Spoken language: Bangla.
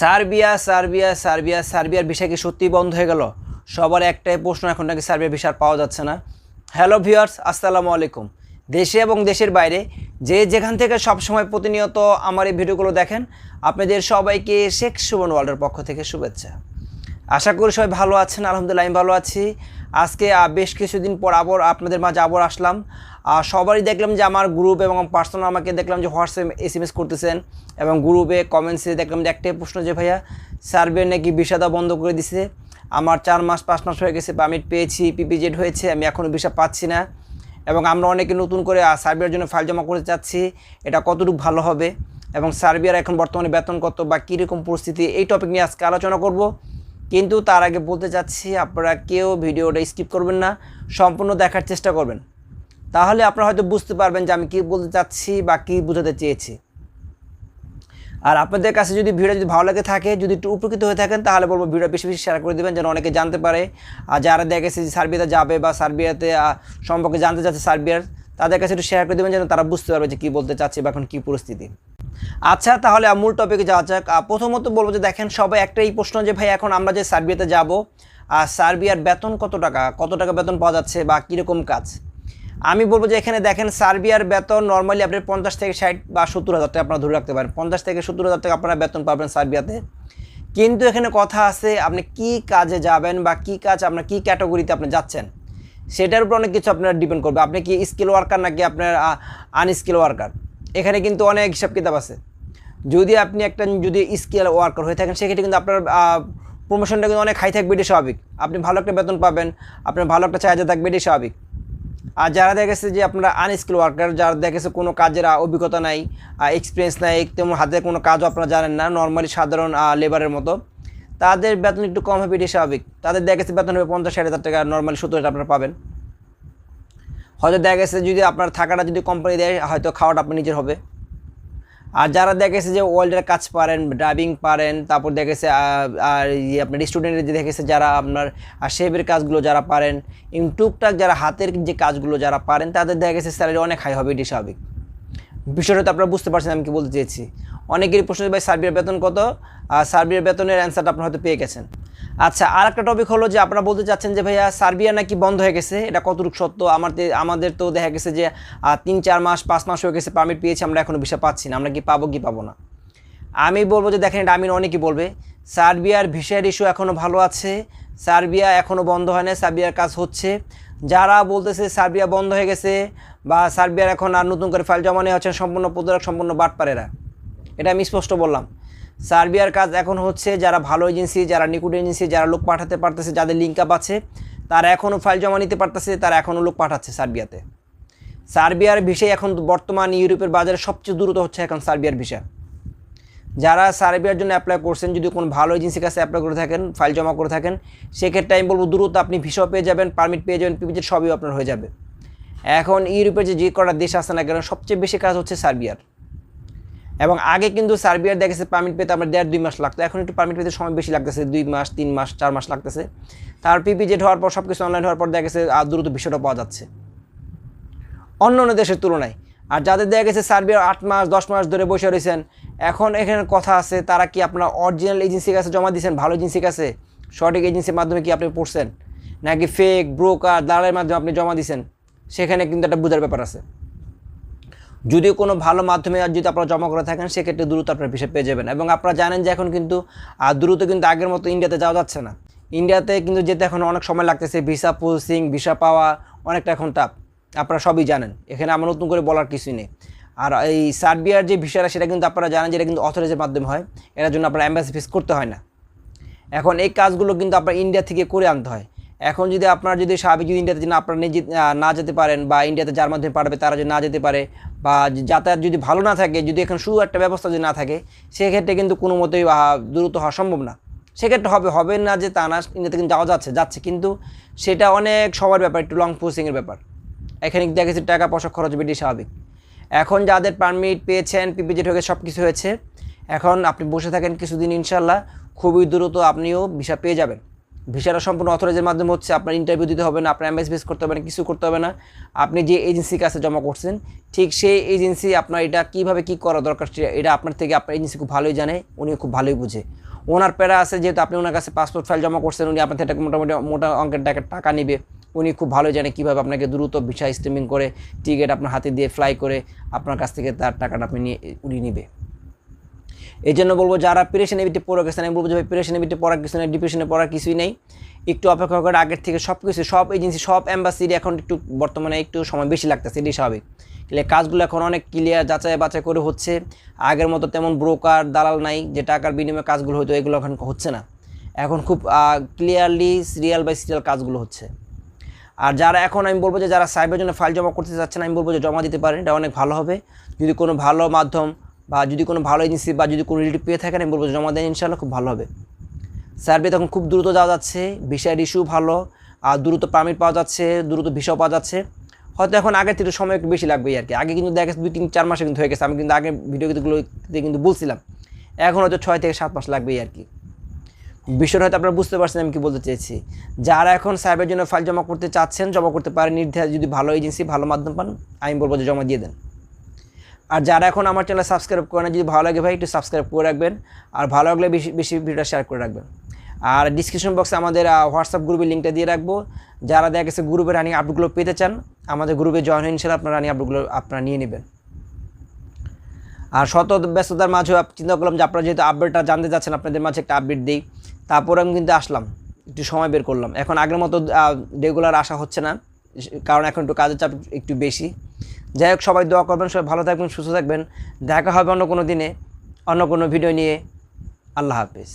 সার্বিয়া সার্বিয়া সার্বিয়া, সার্বিয়ার ভিসা কি সত্যি বন্ধ হয়ে গেল? সবার একটাই প্রশ্ন এখন নাকি সার্বিয়ার ভিসা পাওয়া যাচ্ছে না। হ্যালো ভিউয়ার্স, আসসালামু আলাইকুম। দেশে এবং দেশের বাইরে যে যেখান থেকে সবসময় প্রতিনিয়ত আমার এই ভিডিওগুলো দেখেন, আপনাদের সবাইকে শেখ সুবন ওয়ার্ল্ডের পক্ষ থেকে শুভেচ্ছা। আশা করি সবাই ভালো আছেন, আলহামদুলিল্লাহ আমি ভালো আছি। আজকে বেশ কিছুদিন পর আবার আপনাদের মাঝে আবার আসলাম। সবারই দেখলাম যে আমার গ্রুপ এবং পার্সোনাল আমাকে দেখলাম যে হোয়াটসঅ্যাপ এস এম এস করতেছেন এবং গ্রুপে কমেন্টসে দেখলাম যে একটাই প্রশ্ন যে, ভাইয়া, সার্ভে নাকি বিষাদা বন্ধ করে দিছে? আমার চার মাস, পাঁচ মাস হয়ে গেছে পারমিট পেয়েছি পিপিজেড হয়েছে, আমি এখনও ভিসা পাচ্ছি না। এবং আমরা অনেকে নতুন করে সার্বিয়ার জন্য ফাইল জমা করতে চাচ্ছি, এটা কতটুকু ভালো হবে? এবং সার্বিয়ার এখন বর্তমানে বেতন কত বা কীরকম পরিস্থিতি, এই টপিক নিয়ে আজকে আলোচনা করব। কিন্তু তার আগে বলতে চাচ্ছি, আপনারা কেউ ভিডিওটা স্কিপ করবেন না, সম্পূর্ণ দেখার চেষ্টা করবেন। তাহলে আপনারা হয়তো বুঝতে পারবেন যে আমি কী বলতে চাচ্ছি বা কী বোঝাতে চেয়েছি। আর আপনাদের কাছে যদি ভিডিও যদি ভালো লাগে থাকে, যদি একটু উপকৃত হয়ে থাকেন, তাহলে বলব ভিডিও বেশি বেশি শেয়ার করে দেবেন যেন অনেকে জানতে পারে। আর যারা দেখেছে যে সার্বিয়াতে যাবে বা সার্বিয়াতে সম্পর্কে জানতে চাচ্ছে সার্বিয়ার, তাদের কাছে একটু শেয়ার করে দেবেন যেন তারা বুঝতে পারবে যে কী বলতে চাচ্ছে বা এখন কী পরিস্থিতি। আচ্ছা তাহলে মূল টপিকে যাওয়া যাক। প্রথমত বলব যে দেখেন, সবাই একটাই প্রশ্ন যে, ভাই, এখন আমরা যে সার্বিয়াতে যাব আর সার্বিয়ার বেতন কত টাকা? কত টাকা বেতন পাওয়া যাচ্ছে বা কীরকম কাজ? আমি বলব যে এখানে দেখেন সার্বিয়ার বেতন নর্মালি আপনি পঞ্চাশ থেকে ষাট বা সত্তর হাজার টাকা আপনারা ধরে রাখতে পারেন। পঞ্চাশ থেকে সত্তর হাজার টাকা আপনারা বেতন পাবেন সার্বিয়াতে। কিন্তু এখানে কথা আছে আপনি কি কাজে যাবেন বা কি কাজ আপনার কি ক্যাটাগরিতে আপনি যাচ্ছেন, সেটার উপর অনেক কিছু আপনার ডিপেন্ড করবে। আপনি কি স্কিল ওয়ার্কার নাকি আপনার আনস্কিল ওয়ার্কার এখানে কিন্তু অনেক হিসাব কিতাব আছে। যদি আপনি একটা যদি স্কিল ওয়ার্কার হয়ে থাকেন, সেক্ষেত্রে কিন্তু আপনার প্রমোশনটা কিন্তু অনেক হাই থাকবে, এটাই স্বাভাবিক। আপনি ভালো একটা বেতন পাবেন, আপনার ভালো একটা চাহিদা থাকবে, এটাই স্বাভাবিক। আর যারা দেখেছে যে আপনারা আনস্কিল ওয়ার্কার যারা দেখেছে কোনো কাজের অভিজ্ঞতা নাই এক্সপিরিয়েন্স নাই, তেমন হাতে কোনো কাজও আপনারা জানেন না নর্মালি সাধারণ লেবারের মতো, তাদের বেতন একটু কম হবে এটি স্বাভাবিক। তাদের দেখা গেছে বেতন হবে পঞ্চাশ, ষাট হাজার টাকা নর্মালি সত্তর হাজার আপনারা পাবেন। হয়তো দেখা গেছে যদি আপনার থাকাটা যদি কোম্পানি দেয়, হয়তো খাওয়াটা আপনার নিজের হবে। আর যারা দেখেছে যে ওয়ার্ল্ডের কাজ পারেন ড্রাইভিং পারেন, তারপর দেখেছে আর ইয়ে আপনার স্টুডেন্টের যে দেখেছে যারা আপনার শেভের কাজগুলো যারা পারেন এবং টুকটাক যারা হাতের যে কাজগুলো যারা পারেন, তাদের দেখা গেছে স্যালারি অনেক হাই হবে এটি স্বাভাবিক। বিষয়টা তো আপনারা বুঝতে পারছেন, আমি কি বলতে চেয়েছি। অনেকেরই প্রশ্ন ভাই, সার্বিয়ার বেতন কত? আর সার্বিয়ার বেতনের অ্যান্সারটা আপনারা হয়তো পেয়ে গেছেন। আচ্ছা আর একটা টপিক হলো যে আপনারা বলতে চাচ্ছেন যে, ভাইয়া, সার্বিয়া নাকি বন্ধ হয়ে গেছে? এটা কতটুকু সত্য? আমাদের আমাদের তো দেখা গেছে যে তিন, চার মাস, পাঁচ মাস হয়ে গেছে পারমিট পেয়েছি, আমরা এখনও ভিসা পাচ্ছি না। আমরা কি পাবো কি পাবো না? আমি বলব যে, দেখেন, এটা আমি অনেকেই বলবে, সার্বিয়ার ভিসার ইস্যু এখনও ভালো আছে, সার্বিয়া এখনও বন্ধ হয় না সার্বিয়ার কাজ হচ্ছে। যারা বলতেছে সার্বিয়া বন্ধ হয়ে গেছে বা সার্বিয়ার এখন আর নতুন করে ফাইল জমা নেওয়া হচ্ছে সম্পূর্ণ প্রতারক, সম্পূর্ণ বাটপারেরা। এটা আমি স্পষ্ট বললাম। সার্বিয়ার কাজ এখন হচ্ছে যারা ভালো এজেন্সি, যারা নিকুট এজেন্সি, যারা লোক পাঠাতে পারতেছে, যাদের লিঙ্ক আপ আছে, তারা এখনও ফাইল জমা নিতে পারতেছে, তারা এখনও লোক পাঠাচ্ছে সার্বিয়াতে। সার্বিয়ার ভিসাই এখন বর্তমান ইউরোপের বাজারে সবচেয়ে দ্রুত হচ্ছে এখন সার্বিয়ার ভিসা। যারা সার্বিয়ার জন্য অ্যাপ্লাই করছেন, যদি কোনো ভালো এজেন্সির কাছে অ্যাপ্লাই করে থাকেন ফাইল জমা করে থাকেন, সেক্ষেত্রে আমি বলব দ্রুত আপনি ভিসাও পেয়ে যাবেন পারমিট পেয়ে যাবেন পিপিজেড সবই আপনার হয়ে যাবে। এখন ইউরোপের যে যে কটা দেশ আছে না কেন, সবচেয়ে বেশি কাজ হচ্ছে সার্বিয়ার। এবং আগে কিন্তু সার্বিয়ার দেখেছে পারমিট পেতে আমরা দেড় দুই মাস লাগতো। এখন একটু পারমিট পেতে সময় বেশি লাগতেছে, দুই মাস, তিন মাস, চার মাস লাগতেছে। তার পিপিজেড হওয়ার পর সব কিছু অনলাইন হওয়ার পর দেখা গেছে আর দ্রুত বিষয়টা পাওয়া যাচ্ছে। অন্য অন্য দেশের তুলনায়। আর যাদের দেখা গেছে সার্বিয়ার আট মাস, দশ মাস ধরে বসে রয়েছেন, এখন এখানে কথা আছে, তারা কি আপনার অরিজিনাল এজেন্সির কাছে জমা দিয়েছেন, ভালো এজেন্সির কাছে? সঠিক এজেন্সির মাধ্যমে কি আপনি পড়ছেন? নাকি ফেক ব্রোকার দালালের মাধ্যমে আপনি জমা দিয়েছেন? সেখানে কিন্তু একটা বোঝার ব্যাপার আছে। যদি কোনো ভালো মাধ্যমে আর যদি আপনারা জমা করে থাকেন, সেক্ষেত্রে দ্রুত আপনার ভিসা পেয়ে যাবেন। এবং আপনারা জানেন যে এখন কিন্তু দ্রুত কিন্তু আগের মতো ইন্ডিয়াতে যাওয়া যাচ্ছে না। ইন্ডিয়াতে কিন্তু যেতে এখন অনেক সময় লাগতেছে, ভিসা প্রসেসিং ভিসা পাওয়া অনেকটা এখন টাপ আপনারা সবই জানেন। এখানে আমার নতুন করে বলার কিছুই নেই। আর এই সার্বিয়ার যে ভিসাটা, সেটা কিন্তু আপনারা জানেন যে এটা কিন্তু অথরাইজের মাধ্যমে হয়। এটার জন্য আপনার অ্যাম্বাসি ফিস করতে হয় না। এখন এই কাজগুলো কিন্তু আপনার ইন্ডিয়া থেকে করে আনতে হয়। এখন যদি আপনার যদি স্বাভাবিক যদি ইন্ডিয়াতে না আপনারা নিজে না যেতে পারেন বা ইন্ডিয়াতে যার মাধ্যমে পাঠাবে তারা যদি না যেতে পারে বা যাতায়াত যদি ভালো না থাকে, যদি এখন শুধু একটা ব্যবস্থা যদি না থাকে, সেক্ষেত্রে কিন্তু কোনো মতেই দ্রুত হওয়া সম্ভব না। সেক্ষেত্রে হবে হবে না যে তা না, ইন্ডিয়াতে কিন্তু যাওয়া যাচ্ছে যাচ্ছে কিন্তু সেটা অনেক সবার ব্যাপার, একটু লং প্রসেসিংয়ের ব্যাপার। এখানে দেখা গেছে টাকা, পয়সা খরচ বেশি স্বাভাবিক। এখন যাদের পারমিট পেয়েছেন পিপিজেড হয়ে সব কিছু হয়েছে, এখন আপনি বসে থাকেন কিছুদিন ইনশাল্লাহ খুবই দ্রুত আপনিও ভিসা পেয়ে যাবেন। ভিসাটা সম্পূর্ণ অথরাইজের মাধ্যমে হচ্ছে আপনার ইন্টারভিউ দিতে হবে না, আপনার এমএস বেস করতে হবে না, কিছু করতে হবে না। আপনি যে এজেন্সির কাছে জমা করছেন, ঠিক সেই এজেন্সি আপনার এটা কীভাবে কী করা দরকার এটা আপনার থেকে আপনার এজেন্সি খুব ভালোই জানে উনি খুব ভালোই বুঝে। ওনার প্যারা আছে যেহেতু আপনি ওনার কাছে পাসপোর্ট ফাইল জমা করছেন, উনি আপনার থেকে মোটামুটি মোটা অঙ্কের টাকা নেবে। উনি খুব ভালো জানে কীভাবে আপনাকে দ্রুত ভিসা স্ট্রিমিং করে টিকিট আপনার হাতে দিয়ে ফ্লাই করে, আপনার কাছ থেকে তার টাকাটা আপনি নিয়ে, উনি নিবে। এই জন্য বলব যারা প্রেশন এবিটি পড়ে গেছেন আমি বলব যে ভাই প্রেশন এবিটি পড়া কিছু নেই ডিপ্রেশনে পড়া কিছুই নেই। একটু অপেক্ষা করে আগের থেকে সব কিছু সব এজেন্সি সব অ্যাম্বাসির এখন একটু বর্তমানে একটু সময় বেশি লাগতেছে, এটাই স্বাভাবিক। কাজগুলো এখন অনেক ক্লিয়ার যাচাই বাছাই করে হচ্ছে। আগের মতো তেমন ব্রোকার দালাল নাই, যে টাকার বিনিময়ে কাজগুলো হতো এগুলো এখন হচ্ছে না। এখন খুব ক্লিয়ারলি সিরিয়াল বাই সিরিয়াল কাজগুলো হচ্ছে। আর যারা এখন, আমি বলব যে যারা সাইবার জন্য ফাইল জমা করতে চাচ্ছেন আমি বলব যে জমা দিতে পারেন, এটা অনেক ভালো হবে। যদি কোনো ভালো মাধ্যম বা যদি কোনো ভালো এজেন্সি বা যদি কোনো রিলেটিভ পেয়ে থাকেন, আমি বলব জমা দেন ইনশাল্লাহ খুব ভালো হবে। সার্ভে তখন খুব দ্রুত যাওয়া যাচ্ছে ভিসার ইস্যু ভালো, আর দ্রুত পারমিট পাওয়া যাচ্ছে, দ্রুত ভিসাও পাওয়া যাচ্ছে। হয়তো এখন আগের থেকে সময় একটু বেশি লাগবে আর কি। আগে কিন্তু দেখা দুই তিন চার মাসে কিন্তু হয়ে গেছে, আমি কিন্তু আগে ভিডিও ভিডিওগুলোতে কিন্তু বলছিলাম। এখন হয়তো ছয় থেকে সাত মাস লাগবেই আর কি। বিষয়টা হয়তো আপনারা বুঝতে পারছেন আমি কি বলতে চেয়েছি। যারা এখন সাইবার জন্য ফাইল জমা করতে চাচ্ছেন, জমা করতে পারেন, নির্ধারিত যদি ভালো এজেন্সি ভালো মাধ্যম পান, আমি বলব যে জমা দিয়ে দেন। আর যারা এখন আমার চ্যানেল সাবস্ক্রাইব করে না, যদি ভালো লাগে ভাই, একটু সাবস্ক্রাইব করে রাখবেন। আর ভালো লাগলে বেশি বেশি ভিডিওটা শেয়ার করে রাখবেন। আর ডিসক্রিপশন বক্সে আমাদের হোয়াটসঅ্যাপ গ্রুপের লিঙ্কটা দিয়ে রাখব। যারা দেখা গেছে গ্রুপের রানিং আপডেটগুলো পেতে চান, আমাদের গ্রুপে জয়েন হয়ে ইনশাল্লাহ আপনারা রানিং আপডেটগুলো আপনারা নিয়ে নেবেন। আর শত ব্যস্ততার মাঝেও চিন্তা করলাম যে আপনারা যেহেতু আপডেটটা জানতে চাচ্ছেন, আপনাদের মাঝে একটা আপডেট দিই। তারপরে আমি কিন্তু আসলাম, একটু সময় বের করলাম। এখন আগের মতো রেগুলার আসা হচ্ছে না, কারণ এখন একটু কাজের চাপ একটু বেশি। যাই হোক, সবাই দোয়া করবেন, সবাই ভালো থাকবেন, সুস্থ থাকবেন। দেখা হবে অন্য কোনো দিনে, অন্য কোনো ভিডিও নিয়ে। আল্লাহ হাফিজ।